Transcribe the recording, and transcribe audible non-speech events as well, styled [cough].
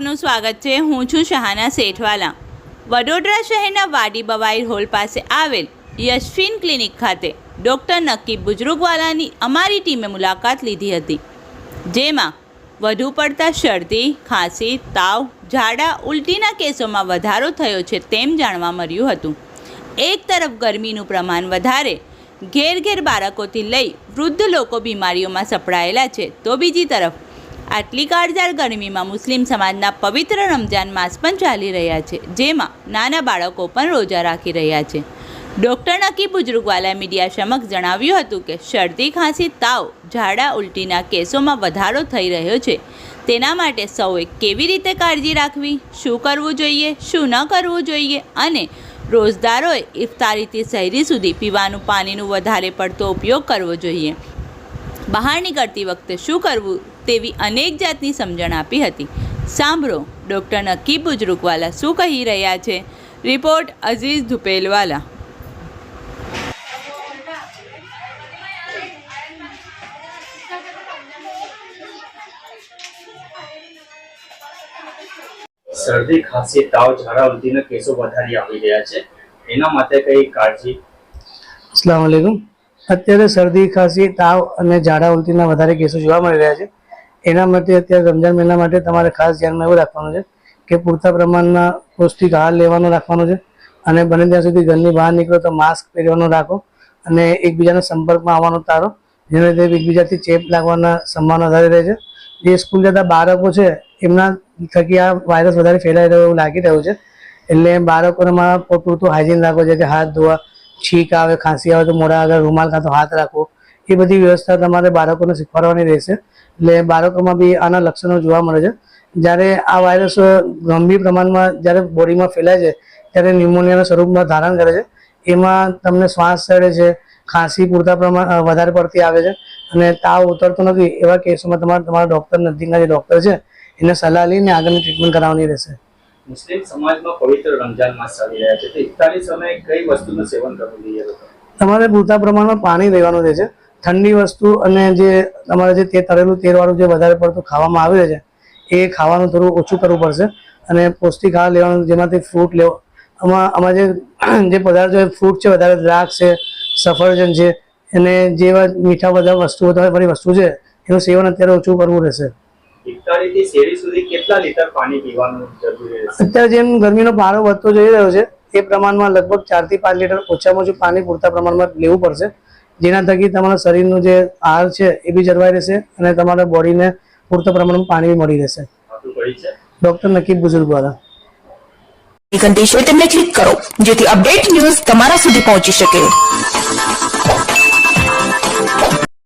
આપનું સ્વાગત છે. હું છું શહાના શેઠવાલા. વડોદરા શહેરના વાડી બવાઈ હોલ પાસે આવેલ યશફિન ક્લિનિક ખાતે ડૉક્ટર નક્કી બુજરુગવાલાની અમારી ટીમે મુલાકાત લીધી હતી, જેમાં વધુ પડતા શરદી, ખાંસી, તાવ, ઝાડા ઉલટીના કેસોમાં વધારો થયો છે તેમ જાણવા મળ્યું હતું. એક તરફ ગરમીનું પ્રમાણ વધારે, ઘેર ઘેર બાળકોથી લઈ વૃદ્ધ લોકો બીમારીઓમાં સપડાયેલા છે, તો બીજી તરફ આટલી કાળઝાળ ગરમીમાં મુસ્લિમ સમાજના પવિત્ર રમજાન માસ પણ ચાલી રહ્યા છે, જેમાં નાના બાળકો પણ રોજા રાખી રહ્યા છે. ડૉક્ટર નકી બુજરૂગવાલા મીડિયા સમક્ષ જણાવ્યું હતું કે, શરદી, ખાંસી, તાવ, ઝાડા, ઉલટીના કેસોમાં વધારો થઈ રહ્યો છે. તેના માટે સૌએ કેવી રીતે કાળજી રાખવી? શું કરવું જોઈએ? શું ન કરવું જોઈએ? અને રોજદારોએ ઇફતારીથી શહેરી સુધી પીવાનું પાણીનું વધારે પડતો ઉપયોગ કરવો જોઈએ. બહાર નીકળતી વખતે શું કરવું તેવી અનેક જાતની સમજણ આપી હતી. સાંભળો ડૉક્ટર નકીબ બુજરૂકવાલા શું કહી રહ્યા છે? રિપોર્ટ અઝીઝ ધુપેલવાલા. શરદી ખાંસી તાવ ઝાડા ઉલટીના કેસો વધારી આવી રહ્યા છે. એના માટે કઈ કાળજી? અસલામ વાલેકુમ અત્યારે શરદી, ખાંસી, તાવ અને ઝાડા ઉલટીના વધારે કેસો જોવા મળી રહ્યા છે. એના માટે અત્યારે રમજાન મહિના માટે તમારે ખાસ ધ્યાનમાં એવું રાખવાનું છે કે પૂરતા પ્રમાણમાં પૌષ્ટિક આહાર લેવાનો રાખવાનો છે અને બને ત્યાં સુધી ઘરની બહાર નીકળો તો માસ્ક પહેરવાનો રાખો અને એકબીજાના સંપર્કમાં આવવાનો તારો જેના લીધે એકબીજાથી ચેપ લાગવાના સંભાવના વધારે રહે છે. જે સ્કૂલ જતા બાળકો છે, એમના થકી આ વાયરસ વધારે ફેલાઈ રહ્યો એવું લાગી રહ્યું છે. એટલે બાળકોને મારા પૂરતું હાઇજીન રાખવું છે કે હાથ ધોવા છીંક આવે, ખાંસી આવે, તો મોઢા આગળ રૂમાલ કાં તો હાથ રાખવો. એ બધી વ્યવસ્થા તમારે બાળકોને શીખવાડવાની રહેશે. એટલે બાળકોમાં બી આના લક્ષણો જોવા મળે છે. જ્યારે આ વાયરસ ગંભીર પ્રમાણમાં જ્યારે બોડીમાં ફેલાય છે, ત્યારે ન્યુમોનિયાના સ્વરૂપમાં ધારણ કરે છે. એમાં તમને શ્વાસ ચડે છે, ખાંસી પૂરતા પ્રમાણ વધારે પડતી આવે છે. અને તાવ ઉતરતો નથી એવા કેસોમાં તમારે, તમારા ડૉક્ટર નજીકના જે ડૉક્ટર છે, એને સલાહ લઈને આગળની ટ્રીટમેન્ટ કરાવવાની રહેશે. મુસ્લિમ સમાજમાં પવિત્ર રમજાન માસ ચાલી રહ્યા છે. તો ઇફતારી સમયે કઈ વસ્તુનું સેવન કરવું જોઈએ તમારે પૂરતા પ્રમાણમાં પાણી લેવાનું રહે છે ઠંડી વસ્તુ અને જે તમારે જે તે તળેલું તેલવાળું જે વધારે પડતું ખાવામાં આવે છે, એ ખાવાનું થોડું ઓછું કરવું પડશે. અને પૌષ્ટિક આહાર લેવાનું, જેમાંથી ફ્રૂટ લેવો. આમાં આમાં જે [clears throat] જે પદાર્થો ફ્રૂટ છે, વધારે દ્રાક્ષ છે, સફરજન છે, અને જેવા મીઠા બધા વસ્તુઓ વસ્તુ છે, એનું સેવન અત્યારે ઓછું કરવું રહેશે. ઇફતારીથી શેરી સુધી કેટલા લીટર પાણી પીવાનું જરૂરી રહેશે? અત્યારે જેમ ગરમીનો પારો વધતો જઈ રહ્યો છે એ પ્રમાણમાં લગભગ ચારથી પાંચ લીટર ઓછામાં ઓછું પાણી પૂરતા પ્રમાણમાં લેવું પડશે. જેના થકી તમારા શરીરનું જે આહાર છે એ બી જળવાઈ રહેશે અને તમારા બોડીને પૂરતા પ્રમાણમાં પાણી બી મળી રહેશે. છે? નકીબ બુઝુર્ગ દ્વારા. ઘંટી તેમને ક્લિક કરો જેથી અપડેટ ન્યૂઝ તમારા સુધી પહોંચી શકે.